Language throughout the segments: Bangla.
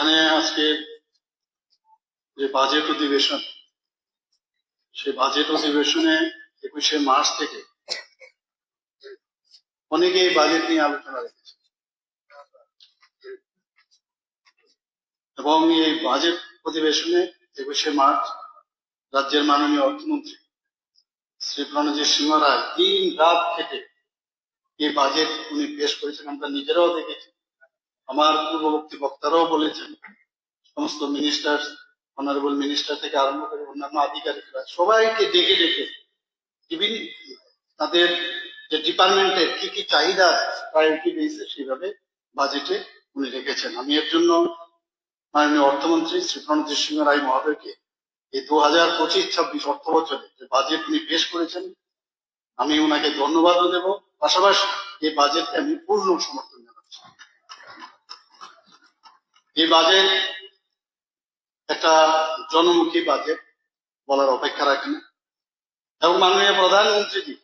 এখানে আজকে যে বাজেট অধিবেশন, সেই বাজেট অধিবেশনে একুশে মার্চ থেকে অনেকেই বাজেট নিয়ে আলোচনা রেখেছে। এবং এই বাজেট অধিবেশনে একুশে মার্চ রাজ্যের মাননীয় অর্থমন্ত্রী শ্রী প্রণজিৎ সিংহ রায় দিন রাত থেকে এই বাজেট উনি পেশ করেছেন, আমরা নিজেরাও দেখেছি। আমার পূর্ববর্তী বক্তারাও বলেছেন, সমস্ত মিনিস্টার অনারেবল মিনিস্টার থেকে আরম্ভ করে অন্যান্য আধিকারিকরা, সবাইকে ডেকে ডেকে বিভিন্ন তাদের যে ডিপার্টমেন্টের কি কি চাহিদা প্রায়োরিটি বেসে সেইভাবে বাজেটে উনি রেখেছেন। আমি এর জন্য মাননীয় অর্থমন্ত্রী শ্রী প্রণজিৎ সিংহ রায় মহোদয়কে এই দু হাজার পঁচিশ ছাব্বিশ অর্থ বছরে যে বাজেট উনি পেশ করেছেন, আমি ওনাকে ধন্যবাদও দেব। পাশাপাশি এই বাজেটকে আমি পূর্ণ সমর্থন এই বাজেট একটা জনমুখী বাজেট বলার অপেক্ষা রাখে না এবং মাননীয় প্রধানমন্ত্রীজি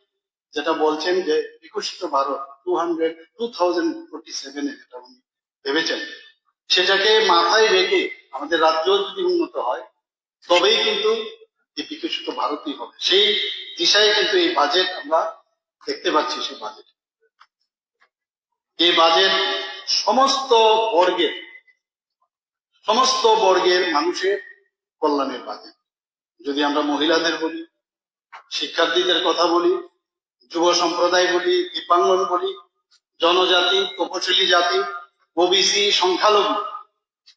যেটা বলছেন যে বিকশিত Bharat two hundred two thousand forty সেভেনে যেটা উনি ভেবেছেন, সেটাকে মাথায় রেখে আমাদের রাজ্য যদি উন্নত হয়, তবেই কিন্তু এই বিকশিত ভারতই হবে। সেই দিশায় কিন্তু এই বাজেট আমরা দেখতে পাচ্ছি, সেই বাজেট। এই বাজেট সমস্ত বর্গের সমস্ত বর্গের মানুষের কল্যাণের বাজেট যদি আমরা মহিলাদের বলি, শিক্ষার্থীদের কথা বলি, যুব সম্প্রদায় বলি দিব্যাঙ্গন বলি, জনজাতি, তপশিলি জাতি ওবিসি সংখ্যালঘু,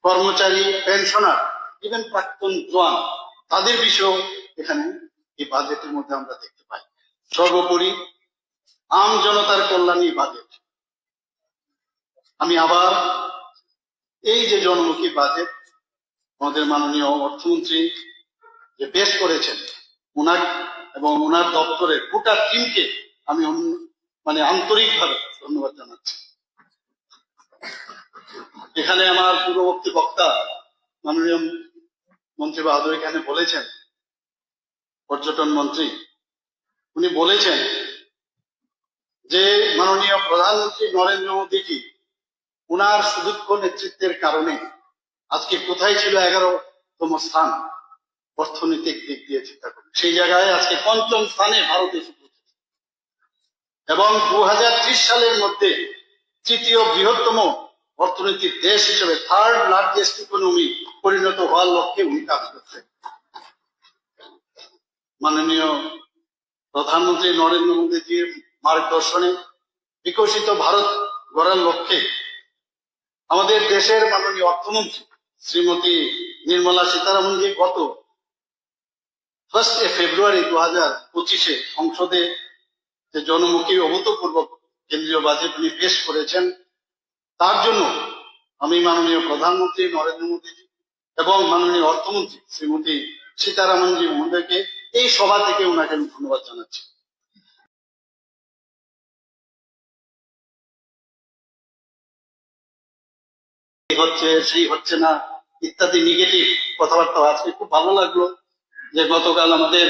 কর্মচারী, পেনশনার ইভেন প্রাক্তন জোয়ান তাদের বিষয়েও এখানে এই বাজেটের মধ্যে আমরা দেখতে পাই। সর্বোপরি আম জনতার কল্যাণী বাজেট। আমি আবার এই যে জনমুখী বাজেট, আমাদের মাননীয় অর্থমন্ত্রী যে পেশ করেছেন, ওনার এবং ওনার দপ্তরের গোটা টিমকে আমি মানে আন্তরিকভাবে ধন্যবাদ জানাচ্ছি। এখানে আমার পূর্ববর্তী বক্তা মাননীয় মন্ত্রী বাহাদুর এখানে বলেছেন, পর্যটন মন্ত্রী, উনি বলেছেন যে মাননীয় প্রধানমন্ত্রী নরেন্দ্র মোদীজি উনার সুদক্ষ নেতৃত্বের কারণে আজকে কোথায় ছিল এগারোতম স্থান? অর্থনৈতিক দিক দিয়ে চিন্তা করি সেই জায়গায় আজকে পঞ্চম স্থানে ভারত এসে এবং দু সালের মধ্যে তৃতীয় বৃহত্তম অর্থনৈতিক দেশ হিসেবে থার্ড লার্জেস্ট ইকোনমি পরিণত হওয়ার লক্ষ্যে উনি কাজ করছেন। মাননীয় প্রধানমন্ত্রী নরেন্দ্র মোদীজির মার্গদর্শনে বিকশিত ভারত গড়ার লক্ষ্যে আমাদের দেশের মাননীয় অর্থমন্ত্রী শ্রীমতী নির্মলা সীতারামনজি গত ফার্স্ট ফেব্রুয়ারি দু হাজার পঁচিশে সংসদে যে জনমুখী অভূতপূর্ব কেন্দ্রীয় বাজেট উনি পেশ করেছেন, তার জন্য আমি মাননীয় প্রধানমন্ত্রী নরেন্দ্র মোদীজি এবং মাননীয় অর্থমন্ত্রী শ্রীমতী সীতারামনজি মহোদয়কে এই সভা থেকে ওনাকে আমি ধন্যবাদ জানাচ্ছি। হচ্ছে, সেই হচ্ছে না, ইত্যাদি নেগেটিভ কথাবার্তা আজকে খুব ভালো লাগল যে গতকাল আমাদের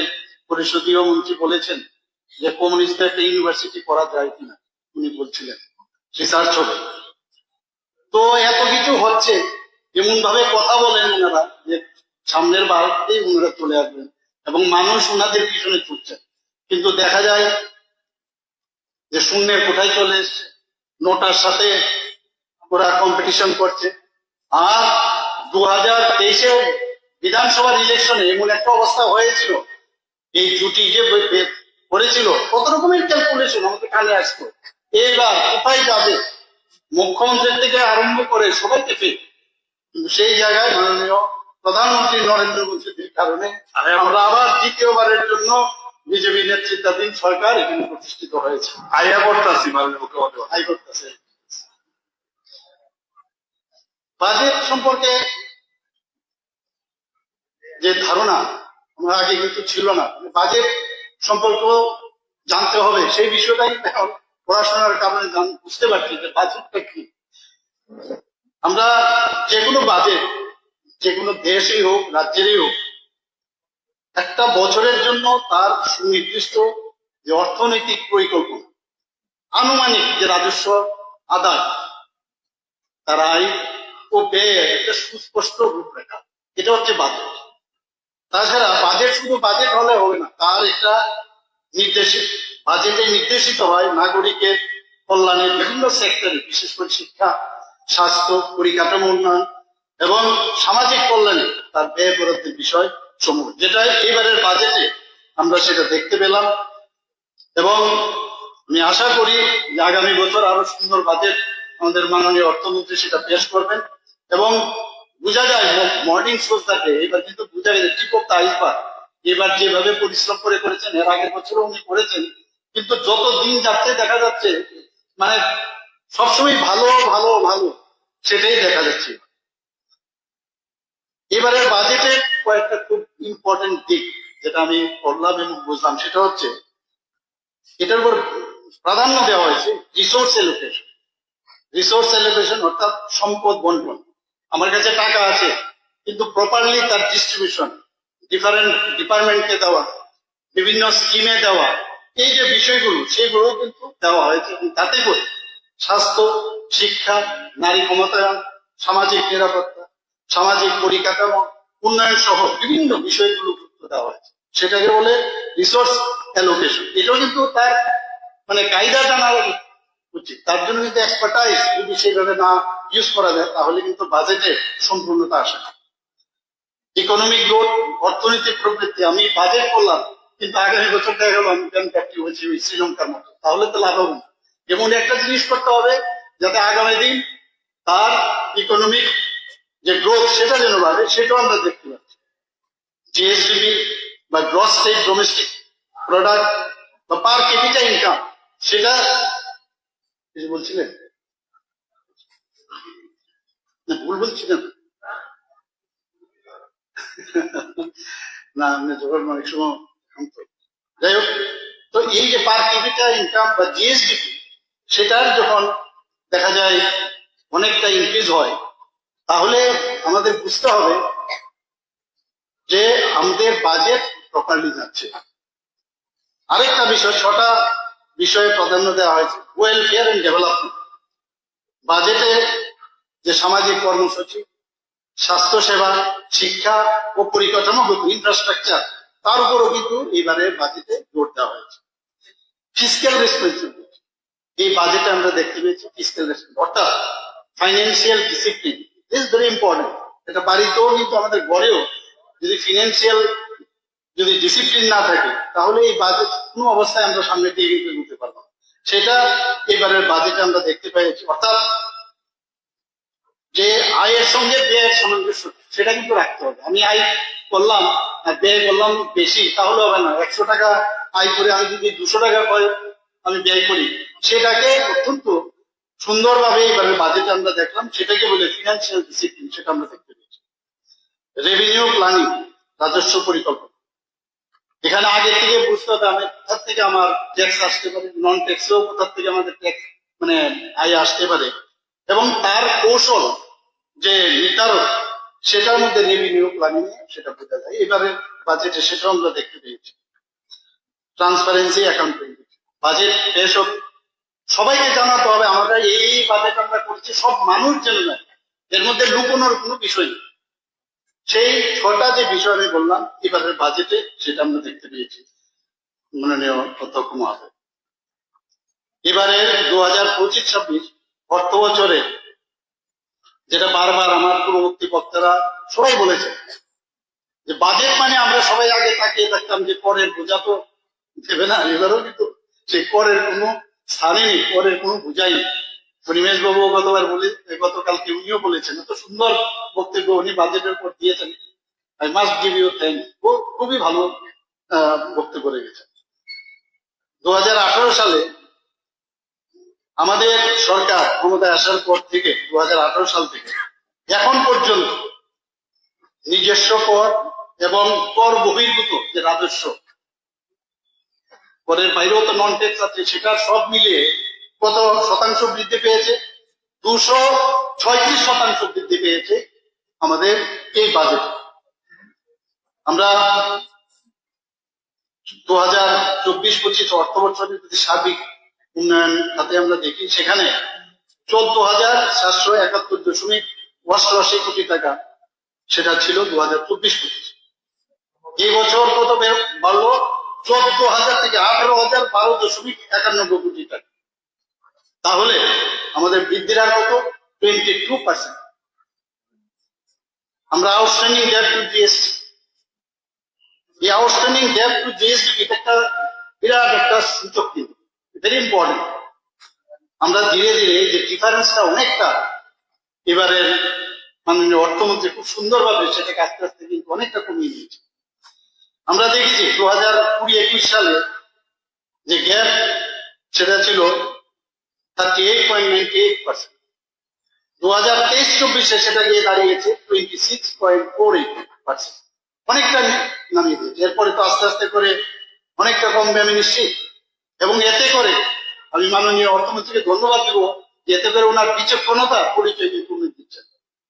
পরিষদীয় মন্ত্রী বলেছেন যে কমিউনিস্ট একটা ইউনিভার্সিটি করা যায় কিনা, উনি বলছিলেন। রিসার্চ হবে। তো এত কিছু হচ্ছে এমন ভাবে কথা বলেন ওনারা যে সামনের ভারতেই ওনারা চলে আসবেন এবং মানুষ ওনাদের পিছনে ছুটছে। কিন্তু দেখা যায় যে শূন্যের কোথায় চলে এসছে, নোটার সাথে ওরা কম্পিটিশন করছে। আর দু হাজার তেইশে বিধানসভার ইলেকশনে এমন একটা অবস্থা হয়েছিল। এই জুটি যে করেছিল কত রকমের ক্যালকুলেশন আমাদের কানে আসতো। এইবার কোথায় যাবে? মুখ্যমন্ত্রীর থেকে আরম্ভ করে ফেক কিন্তু সেই জায়গায় মাননীয় প্রধানমন্ত্রী নরেন্দ্র মোদীর কারণে আমরা আবার দ্বিতীয়বারের জন্য বিজেপি নেতৃত্বাধীন সরকার এখানে প্রতিষ্ঠিত হয়েছে। আয়া করতেছি মাননীয় মুখ্যমন্ত্রী। হাই করতেছে। বাজেট সম্পর্কে যে ধারণা আমার আগে কিন্তু ছিল না বাজেট সম্পর্ক জানতে হবে। সেই বিষয়টাই পড়াশোনার কারণে বুঝতে পারছি যে বাজেটটা কি। আমরা যে কোনো বাজেট যে কোনো দেশেই হোক, রাজ্যেরই হোক, একটা বছরের জন্য তার সুনির্দিষ্ট যে অর্থনৈতিক পরিকল্পনা, আনুমানিক যে রাজস্ব আদায়, তার আয় ও ব্যয়ের একটা সুস্পষ্ট রূপরেখা। এটা হচ্ছে বাজেট। তাছাড়া বাজেট শুধু বাজেট হলে হবে না, তার একটা নির্দেশিত, বাজেটে নির্দেশিত হয় নাগরিকের কল্যাণের বিভিন্ন সেক্টরে, বিশেষ করে শিক্ষা, স্বাস্থ্য, পরিকাঠামো উন্নয়ন এবং সামাজিক কল্যাণে তার ব্যয় বরাদ্দের বিষয় সমূহ। যেটা এবারের বাজেটে আমরা সেটা দেখতে পেলাম এবং আমি আশা করি যে আগামী বছর আরও সুন্দর বাজেট আমাদের মাননীয় অর্থমন্ত্রী সেটা পেশ করবেন। এবং বোঝা যায় মর্নিং শোজ থাকে এবার কিন্তু বোঝা গেছে টিপ অফ দ্য এবার যেভাবে পরিশ্রম করে করেছেন, এর আগের বছরও উনি করেছেন, কিন্তু যত দিন যাচ্ছে দেখা যাচ্ছে মানে সবসময় ভালো ভালো ভালো, সেটাই দেখা যাচ্ছে। এবারের বাজেটে কয়েকটা খুব ইম্পর্টেন্ট দিক, যেটা আমি পড়লাম এবং বুঝলাম, সেটা হচ্ছে এটার উপর প্রাধান্য দেওয়া হয়েছে রিসোর্স এলোকেশন রিসোর্স এলোকেশন অর্থাৎ সম্পদ বন্টন। আমার কাছে টাকা আছে, কিন্তু প্রপারলি তার ডিস্ট্রিবিউশন ডিফারেন্ট ডিপার্টমেন্টকে দেওয়া, বিভিন্ন স্কিমে দেওয়া, এই যে বিষয়গুলো সেগুলো কিন্তু দেওয়া হয়েছে। তাতে করে স্বাস্থ্য, শিক্ষা, নারী ক্ষমতায়ন, সামাজিক নিরাপত্তা, সামাজিক পরিকাঠামো, উন্নয়ন সহ বিভিন্ন বিষয়গুলো গুরুত্ব দেওয়া হয়েছে। সেটাকে বলে রিসোর্স অ্যালোকেশন এটাও কিন্তু তার মানে কায়দা জানা উচিত। তার জন্য কিন্তু এক্সপার্টাইজ যদি সেইভাবে না ইউজ করা যায়, তাহলে কিন্তু বাজেটে সম্পূর্ণতা আসে না। ইকোনমিক গ্রোথ অর্থনৈতিক প্রবৃত্তি, আমি বাজেট করলাম, কিন্তু আগামী বছর দেখা গেল আমি ব্যাংক ক্যাপ্টি হয়েছি ওই শ্রীলঙ্কার মতো। তাহলে তো লাভ হবে না। এমন একটা জিনিস করতে হবে, যাতে আগামী দিন তার ইকোনমিক যে গ্রোথ সেটা যেন বাড়ে, সেটাও আমরা দেখতে পাচ্ছি। জিএসডিপি বা গ্রস স্টেট ডোমেস্টিক প্রোডাক্ট বা পার ক্যাপিটা ইনকাম সেটা কিছু বলছিলেন? ভুল বলছিলেন না আপনি যখন অনেক সময় যাই হোক, তো এই যে পার ক্যাপিটা ইনকাম বা জিএসডিপি সেটার যখন দেখা যায় অনেকটা ইনক্রিজ হয়, তাহলে আমাদের বুঝতে হবে যে আমাদের বাজেট প্রপারলি যাচ্ছে। আরেকটা বিষয়, ছটা বিষয়ে প্রাধান্য দেওয়া হয়েছে। ওয়েলফেয়ার এন্ড ডেভেলপমেন্ট বাজেটে যে সামাজিক কর্মসূচি স্বাস্থ্য সেবা শিক্ষা ও পরিকাঠামোগত ইনফ্রাস্ট্রাকচার তার উপরও কিন্তু এইবারে বাজেটে জোর দেওয়া হয়েছে। ফিজিক্যাল রেসপন্সিবিলিটি এই বাজেটে আমরা দেখতে পেয়েছি ফিজিক্যাল রেসপন্সিবিলিটি অর্থাৎ financial discipline is very important এটা বাড়িতেও কিন্তু আমাদের ঘরেও যদি ফিনান্সিয়াল যদি ডিসিপ্লিন না থাকে, তাহলে এই বাজেট কোনো অবস্থায় আমরা সামনে দিয়ে কিন্তু এগোতে পারব সেটা এবারের বাজেটে আমরা দেখতে পেয়েছি। অর্থাৎ যে আয়ের সঙ্গে ব্যয়ের সামঞ্জস্য, সেটা কিন্তু রাখতে হবে। আমি আয় করলাম ব্যয় করলাম বেশি, তাহলে হবে না। একশো টাকা আয় করে আমি যদি দুশো টাকা আমি ব্যয় করি, সেটাকে অত্যন্ত সুন্দরভাবে এবারে বাজেট আমরা দেখলাম, সেটাকে বলে ফিনান্সিয়াল ডিসিপ্লিন সেটা আমরা দেখতে পেয়েছি। রেভিনিউ প্ল্যানিং রাজস্ব পরিকল্পনা। এখানে আগে থেকে বুঝতে হবে, আমি কোথার থেকে আমার ট্যাক্স আসতে পারে নন ট্যাক্সেও কোথার থেকে আমাদের ট্যাক্স মানে আয় আসতে পারে। এবং তার কৌশল যে নির্ধারণ সেটার মধ্যে রেভিনিউ প্ল্যানিং সেটা বোঝা যায়। এবারে বাজেটে সেটাও আমরা দেখতে পেয়েছি। ট্রান্সপারেন্সি অ্যাকাউন্টেবিলিটি বাজেট হোক, সবাইকে জানাতে হবে, আমরা এই বাজেট আমরা করছি, সব মানুষ যেন জানে। এর মধ্যে লুকোনোর কোনো বিষয় নেই। সেই ছটা যে বিষয় আমি বললাম, এবারের বাজেটে সেটা আমরা দেখতে পেয়েছি। মাননীয় অধ্যক্ষ মহাশয় এবারে দু হাজার পঁচিশ ছাব্বিশ অর্থ বছরে যেটা বারবার আমার পূর্ববর্তী বক্তারা সবাই বলেছে যে বাজেট মানে আমরা সবাই আগে তাকিয়ে থাকতাম যে করের বোঝা তো দেবে না, এবারও কিন্তু সেই করের কোনো স্থানে নেই, করের কোনো বোঝাই নেই। পরিমেশ বাবু গতবার বলে গতকালকে উনিও বলেছেন, এত সুন্দর বক্তব্য উনি বাজেটের উপর দিয়েছেন। I must give you thank খুবই ভালো বক্তব্য রেখেছেন। দু সালে আমাদের সরকার ক্ষমতায় আসার পর থেকে, দু হাজার আঠারো সাল থেকে, এখন পর্যন্ত নিজস্ব কর এবং কর বহির্ভূত যে রাজস্ব, করের বাইরেও তো নন ট্যাক্স আছে, সেটা সব মিলিয়ে কত শতাংশ বৃদ্ধি পেয়েছে? দুশো ছয়ত্রিশ শতাংশ বৃদ্ধি পেয়েছে আমাদের এই বাজেট আমরা দু হাজার চব্বিশ পঁচিশ অর্থ বছরের যদি সার্বিক উন্নয়ন খাতে আমরা দেখি, সেখানে চোদ্দ হাজার সাতশো একাত্তর দশমিক অষ্টআশি কোটি টাকা সেটা ছিল দু হাজার চব্বিশ পঁচিশ। এই বছর কত বাড়লো? চোদ্দ হাজার থেকে আঠারো হাজার বারো দশমিক একানব্বই কোটি টাকা। তাহলে আমাদের বৃদ্ধির হার কত? টোয়েন্টি টু পার্সেন্ট আমরা আউটস্ট্যান্ডিং ডেট টু জিএসটি এই আউটস্ট্যান্ডিং ডেট টু জিএসটি এটা একটা বিরাট একটা সূচক কিন্তু। ভেরি ইম্পর্টেন্ট আমরা ধীরে ধীরে যে ডিফারেন্সটা অনেকটা, এবারের মাননীয় অর্থমন্ত্রী খুব সুন্দরভাবে সেটাকে আস্তে আস্তে কিন্তু অনেকটা কমিয়ে দিয়েছে। আমরা দেখেছি দু হাজার কুড়ি একুশ সালে যে গ্যাপ সেটা ছিল thirty eight point ninety eight percent দু হাজার তেইশ চব্বিশে সেটা গিয়ে দাঁড়িয়েছে twenty six point four eight percent অনেকটা নামিয়ে দিয়েছে। এরপরে তো আস্তে আস্তে করে অনেকটা কমবে, আমি নিশ্চিত। এবং এতে করে আমি মাননীয় অর্থমন্ত্রীকে ধন্যবাদ দেবো এতে করে ওনার বিচক্ষণতা, পরিচয় কিন্তু উনি দিচ্ছেন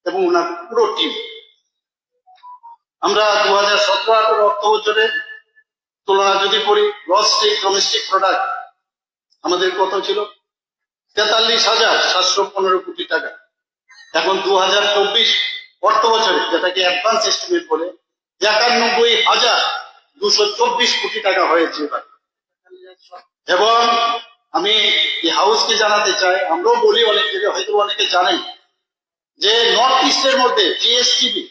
এবং ওনার পুরো টিম আমরা দু হাজার সতেরো আঠারো অর্থ বছরের তুলনা যদি করি গ্রস ডোমেস্টিক প্রোডাক্ট আমাদের কত ছিল? তেতাল্লিশ হাজার সাতশো পনেরো কোটি টাকা। এখন দু হাজার চব্বিশ অর্থ বছরে যেটাকে অ্যাডভান্স এস্টিমেট বলে, একানব্বই হাজার দুশো চব্বিশ কোটি টাকা হয়েছে এবার। এবং আমি এই হাউসকে জানাতে চাই, আমরাও বলি অনেক জায়গায়, হয়তো অনেকে জানেন, যে নর্থ ইস্টের মধ্যে জিএসটিভি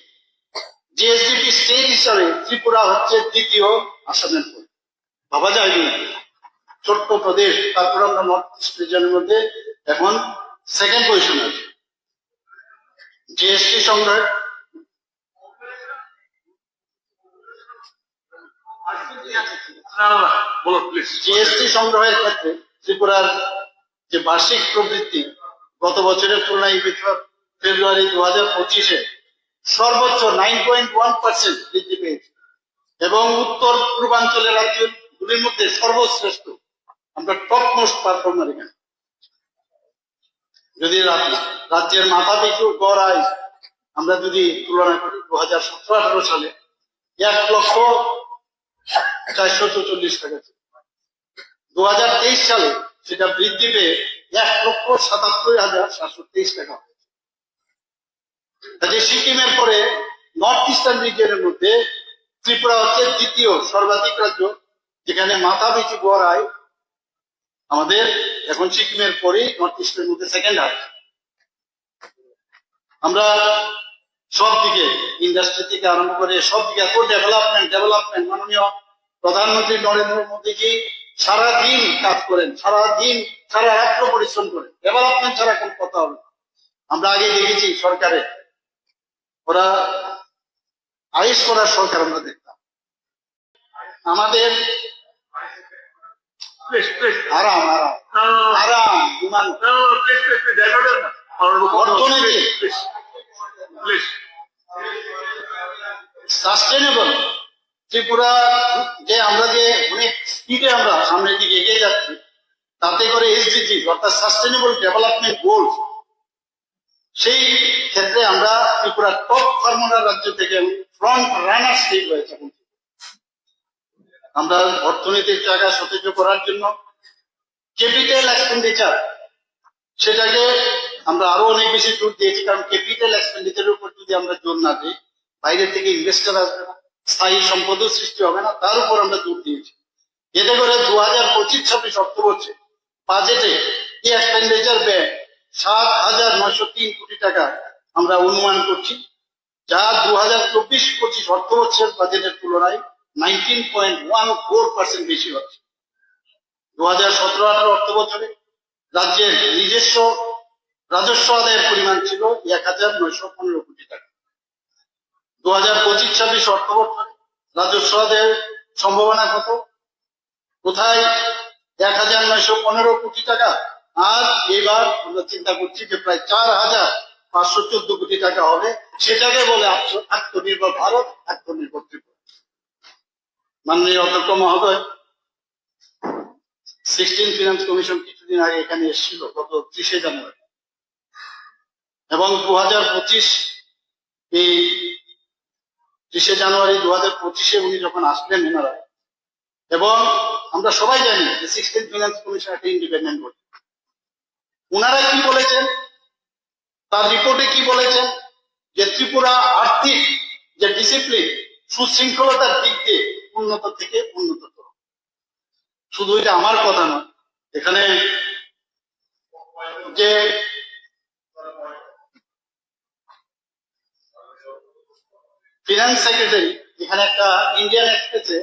জিএসডিপি স্টেট হিসাবে ত্রিপুরা হচ্ছে দ্বিতীয় আসামের ভাবা যায় ছোট্ট প্রদেশ তারপর আমরা নর্থ ইস্ট রিজনের মধ্যে এখন সেকেন্ড পজিশন আছে। জিএসটি সংগ্রহ না না না বলো প্লিজ জিএসটি সংগ্রহের ক্ষেত্রে ত্রিপুরার যে বার্ষিক প্রবৃত্তি গত বছরের তুলনায় ফেব্রুয়ারি দু হাজার পঁচিশে সর্বোচ্চ নাইন পয়েন্ট ওয়ান পার্সেন্ট বৃদ্ধি পেয়েছে এবং উত্তর পূর্বাঞ্চলের রাজ্যগুলির মধ্যে সর্বশ্রেষ্ঠ। আমরা টপ মোস্ট পারফর্মার এখানে যদি রাজ্যের মাথা পিছু গড় আয় আমরা যদি তুলনা করি দু হাজার সতেরো আঠারো সালে, এক লক্ষ চারশো চল্লিশ টাকা ছিল দু হাজার তেইশ সালে সেটা বৃদ্ধি পেয়ে এক লক্ষ সাতাত্তর হাজার সাতশো তেইশ টাকা হয়েছে। সিকিমের পরে নর্থ ইস্টার্ন রিজিয়নের মধ্যে ত্রিপুরা হচ্ছে দ্বিতীয় সর্বাধিক রাজ্য, যেখানে মাথা পিছু গড় আয় আমাদের এখন সিকিমের পরেই নর্থ ইস্টের মধ্যে সেকেন্ড হাই আমরা সব দিকে ইন্ডাস্ট্রি থেকে আরম্ভ করে সব দিকে এত ডেভেলপমেন্ট ডেভেলপমেন্ট মাননীয় প্রধানমন্ত্রী নরেন্দ্র মোদীজি সারাদিন কাজ করেন, সারাদিন সারা রাত্র পরিশ্রম করেন। ডেভেলপমেন্ট ছাড়া কোন কথা হবে। আমরা আগে দেখেছি সরকারে, ওরা আইস করার সরকার আমরা দেখতাম। আমাদের আরাম আরাম। আরাম অর্থনীতি। সাস্টেনেবল ত্রিপুরা যে আমরা যে অনেক স্পিডে আমরা সামনের দিকে এগিয়ে যাচ্ছি তাতে করে এসডিজি অর্থাৎ সাস্টেনেবল ডেভেলপমেন্ট গোল সেই ক্ষেত্রে আমরা ত্রিপুরা টপ ফার্মার রাজ্য থেকে ফ্রন্ট রানার স্টেট হয়েছে। আমরা অর্থনীতির জায়গা সতেজ করার জন্য ক্যাপিটাল এক্সপেন্ডিচার সেটাকে আমরা আরও অনেক বেশি জোর দিয়েছি, কারণ ক্যাপিটাল এক্সপেন্ডিচারের উপর যদি আমরা জোর না দিই, বাইরে থেকে ইনভেস্টার আসবে না, স্থায়ী সম্পদও সৃষ্টি হবে না, তার উপর আমরা জোর দিয়েছি। এতে করে দু হাজার পঁচিশ, ছাব্বিশ অর্থ বছর বাজেটে এই এক্সপেন্ডিচার ব্যয় সাত হাজার নয়শো তিন কোটি টাকা আমরা অনুমান করছি, যা দু হাজার চব্বিশ পঁচিশ অর্থ বছরের বাজেটের তুলনায় nineteen point one four percent বেশি হচ্ছে। দু হাজার সতেরো আঠারো অর্থ বছরে রাজ্যের নিজস্ব রাজস্ব আদায়ের পরিমাণ ছিল এক হাজার নয়শো পনেরো কোটি টাকা। দু হাজার পঁচিশ ছাব্বিশ অর্থ বছরে রাজস্ব আদায়ের সম্ভাবনা কত? কোথায় এক হাজার নয়শো পনেরো কোটি টাকা? আর এবার আমরা চিন্তা করছি যে প্রায় চার হাজার পাঁচশো চোদ্দ কোটি টাকা হবে। সেটাকে বলে আত্ম- আত্মনির্ভর ভারত, আত্মনির্ভর ত্রিপুরা। মাননীয় অধ্যক্ষ মহোদয়, সিক্সটিন ফিনান্স কমিশন কিছুদিন আগে এখানে এসেছিল, গত ত্রিশে জানুয়ারি। এবং দু হাজার পঁচিশ, এই ত্রিশে জানুয়ারি দু হাজার পঁচিশে উনি যখন আসলেন এনারা, এবং আমরা সবাই জানি যে সিক্সটিন ফিনান্স কমিশন একটা ইন্ডিপেন্ডেন্ট বডি ওনারা কি বলেছেন? তার রিপোর্টে কি বলেছেন? যে ত্রিপুরা আর্থিক যে ডিসিপ্লিন সুশৃঙ্খলতার দিক দিয়ে উন্নত থেকে উন্নততর শুধু এটা আমার কথা নয় এখানে যে ফিনান্স সেক্রেটারি এখানে একটা ইন্ডিয়ান এক্সপ্রেসে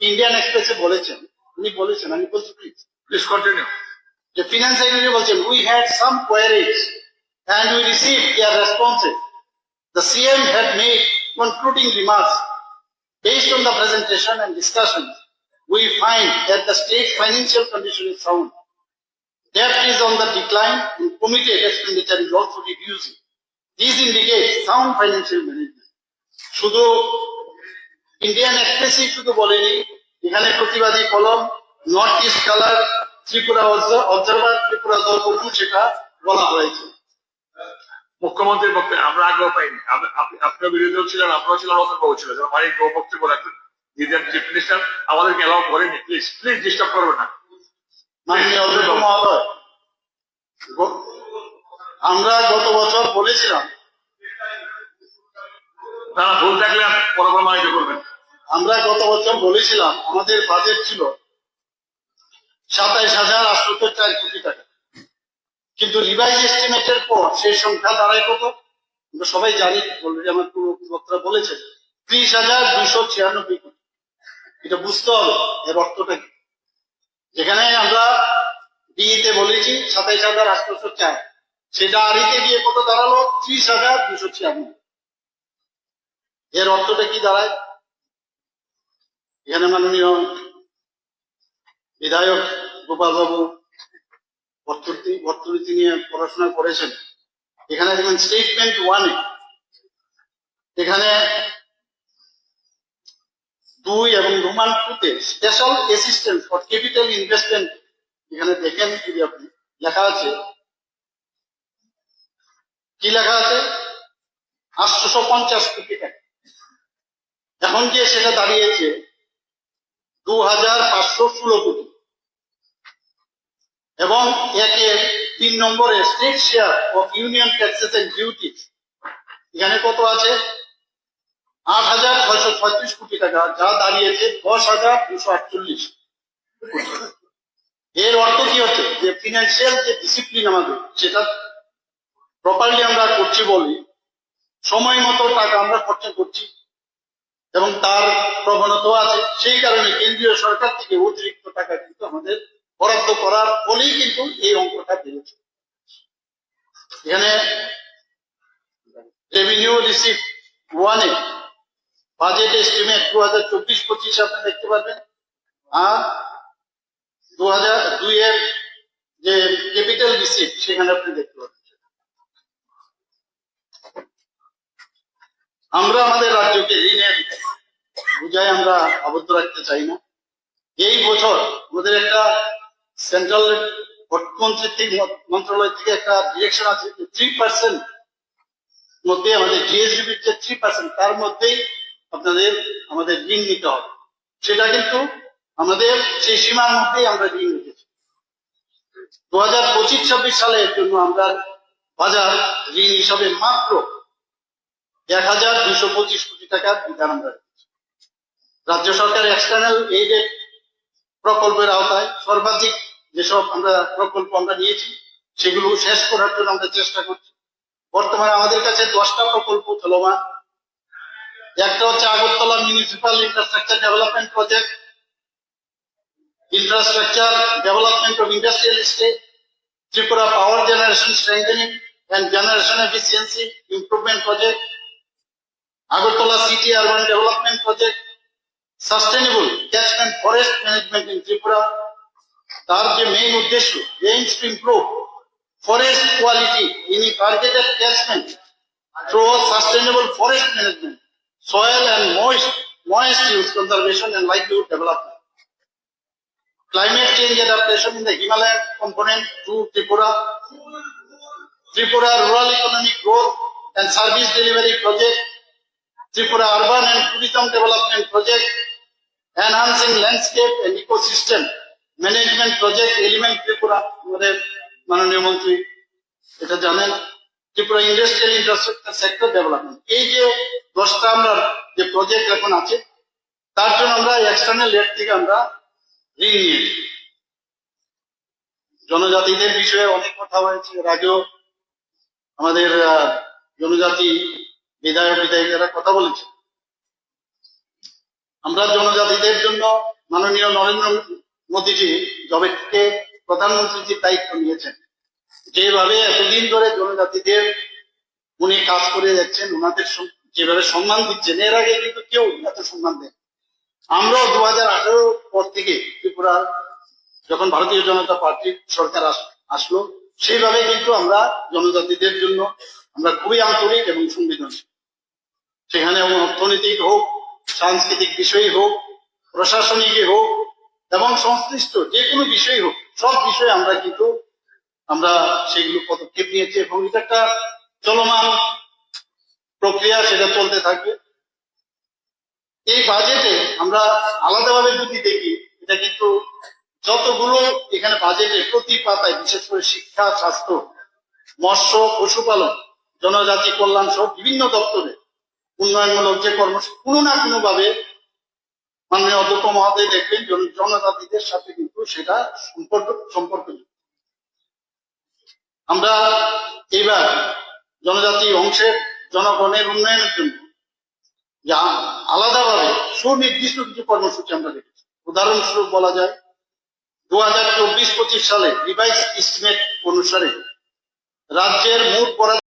ইন্ডিয়ান এক্সপ্রেসে বলেছেন উনি বলেছেন আমি বলছি please please continue The finance secretary বলছেন we had some queries and we received their responses. The CM had made concluding remarks. Based on the presentation and discussions, we find that the state financial condition is sound. Debt is on the decline and committed expenditure is also reducing. These indicate sound financial management. শুধু ইন্ডিয়ান এক্সপ্রেসই শুধু বলেনি এখানে Pratibadi Kalam north east colour Tripura observer Tripura Darpan সেটা বলা হয়েছে মুখ্যমন্ত্রীর পক্ষে আমরা আগ্রহ পাইনি। আপ- আপ- আপনার বিরোধীও ছিলেন আপনারাও ছিলেন রতন বাবু ছিল যেমন মানিক বাবু বক্তব্য রাখতেন দিদিয়ান চিফ মিনিস্টার আমাদেরকে অ্যালাউ করেনি প্লিজ প্লিজ ডিস্টার্ব করবে না। গ- আমরা গত বছর বলেছিলাম। তারা ভুল থাকলে পরে প্রমাণিত করবেন আমরা গত বছর বলেছিলাম আমাদের বাজেট ছিল সাতাইশ হাজার আটশো চার কোটি টাকা। কিন্তু রিভাইজ এস্টিমেটের পর সেই সংখ্যা দাঁড়ায় কত? আমরা সবাই জানি অলরেডি আমার বক্তারা বলেছেন, ত্রিশ হাজার দুইশো ছিয়ানব্বই কোটি। এটা বুঝতে হবে, এর অর্থটা কি? যেখানে আমরা ডিইতে বলেছি, সাতাইশ হাজার আটশো চার। সেটা আরিতে গিয়ে কত দাঁড়াল? ত্রিশ হাজার দুশো ছিয়ানব্বই। এর অর্থটা কি দাঁড়ায়? এখানে মাননীয় বিধায়ক গোপাল বাবু অর্থনীতি অর্থনীতি নিয়ে পড়াশোনা করেছেন। এখানে দেখবেন স্টেটমেন্ট ওয়ানে এখানে দুই এবং রোমান টুতে special assistant for capital investment এখানে দেখেন যদি আপনি, লেখা আছে। কি লেখা আছে? আটশোশো পঞ্চাশ কোটি টাকা। এখন গিয়ে সেটা দাঁড়িয়েছে দু হাজার পাঁচশো ষোলো কোটি। এবং একে তিন নম্বরে state share of union taxes and duties এখানে কত আছে? আট হাজার ছয়শো ছয়ত্রিশ কোটি টাকা, যা দাঁড়িয়েছে দশ হাজার দুশো আটচল্লিশ। এর অর্থ কি হচ্ছে? যে ফিনান্সিয়াল যে ডিসিপ্লিন আমাদের, সেটা প্রপারলি আমরা করছি বলি, সময় মতো টাকা আমরা খরচা করছি। এবং তার প্রবণতাও আছে। সেই কারণে কেন্দ্রীয় সরকার থেকে অতিরিক্ত টাকা কিন্তু আমাদের বরাদ্দ করার ফলেই কিন্তু এই অঙ্কটা বেড়েছে। এখানে রেভিনিউ রিসিভ ওয়ানে বাজেট এস্টিমেট দু হাজার চব্বিশ পঁচিশে আপনি দেখতে পারবেন। আর দু হাজার দুই এর যে ক্যাপিটাল রিসিভ সেখানে আপনি দেখতে পাবেন আমরা আমাদের রাজ্যকে ঋণের বোঝায় আমরা আবদ্ধ রাখতে চাই না। এই বছর আমাদের একটা সেন্ট্রাল অর্থমন্ত্রী মন্ত্রণালয় থেকে একটা ডিরেকশন আছে থ্রি পার্সেন্ট মধ্যে আমাদের জিএসডিপির যে থ্রি পার্সেন্ট তার মধ্যেই আপনাদের আমাদের ঋণ নিতে হবে। সেটা কিন্তু আমাদের সেই সীমার মধ্যেই আমরা ঋণ নিতেছি। দু হাজার পঁচিশ, ছাব্বিশ সালের জন্য আমরা বাজার ঋণ হিসাবে মাত্র এক হাজার দুইশো পঁচিশ কোটি টাকার বিধান আমরা রাজ্য সরকার এক্সটার্নাল এইডের প্রকল্পের আওতায় সর্বাধিক যেসব আমরা প্রকল্প আমরা নিয়েছি, সেগুলো শেষ করার জন্য আমরা চেষ্টা করছি। বর্তমানে আমাদের কাছে দশটা প্রকল্প চলমান। একটা হচ্ছে Agartala municipal infrastructure development project infrastructure development of industrial estate Tripura power generation strengthening and generation efficiency improvement project Agartala city urban development project sustainable catchment forest management in Tripura তার যে মেইন উদ্দেশ্য aims to improve forest quality in targeted catchment through sustainable forest management soil and moist moist use conservation and livelihood development climate change adaptation in the himalayan component to tripura tripura rural economic growth and service delivery project Tripura Urban and Tourism Development Project, Enhancing Landscape and Ecosystem Management Project, Element Tripura, আমাদের মাননীয় মন্ত্রী এটা জানেন। Tripura industrial infrastructure sector development এই যে দশটা আমরা যে প্রজেক্ট এখন আছে তার জন্য আমরা এক্সটার্নাল রেট থেকে আমরা ঋণ নিয়েছি জনজাতিদের বিষয়ে অনেক কথা হয়েছে। এর আগেও আমাদের জনজাতি বিধায়ক বিধায়িকারা কথা বলেছে। আমরা জনজাতিদের জন্য মাননীয় নরেন্দ্র মোদীজি যবে থেকে প্রধানমন্ত্রীজির দায়িত্ব নিয়েছেন। যেভাবে এতদিন ধরে জনজাতিদের উনি কাজ করে যাচ্ছেন, ওনাদের যেভাবে সম্মান দিচ্ছেন, এর আগে কিন্তু কেউ এত সম্মান দেন আমরাও দু হাজার আঠারো পর থেকে ত্রিপুরার যখন ভারতীয় জনতা পার্টির সরকার আস- আসলো, সেইভাবে কিন্তু আমরা জনজাতিদের জন্য আমরা খুবই আন্তরিক এবং সংবেদনশীল। সেখানে অর্থনৈতিক হোক, সাংস্কৃতিক বিষয় হোক প্রশাসনিক হোক এবং সংশ্লিষ্ট যে কোনো বিষয় হোক, সব বিষয়ে আমরা কিন্তু আমরা সেগুলো পদক্ষেপ নিয়েছি এবং এটা একটা চলমান প্রক্রিয়া, সেটা চলতে থাকবে। এই বাজেটে আমরা আলাদাভাবে যদি দেখি, এটা কিন্তু যতগুলো এখানে বাজেটে প্রতি পাতায়, বিশেষ করে শিক্ষা, স্বাস্থ্য, মৎস্য, পশুপালন, জনজাতি কল্যাণ সহ বিভিন্ন দপ্তরে উন্নয়নমূলক যে কর্মসূচি, কোনো না কোনো ভাবে মাননীয় অধ্যক্ষ মহোদয় দেখবেন জনজাতিদের সাথে কিন্তু সেটা সম্পর্ক সম্পর্ক আমরা এবার জনজাতি অংশের জনগণের উন্নয়নের জন্য যা আলাদাভাবে সুনির্দিষ্ট কিছু কর্মসূচি আমরা রেখেছি উদাহরণস্বরূপ বলা যায় দু হাজার চব্বিশ পঁচিশ সালে রিভাইস ইস্টিমেট অনুসারে রাজ্যের মোট বরাদ্দ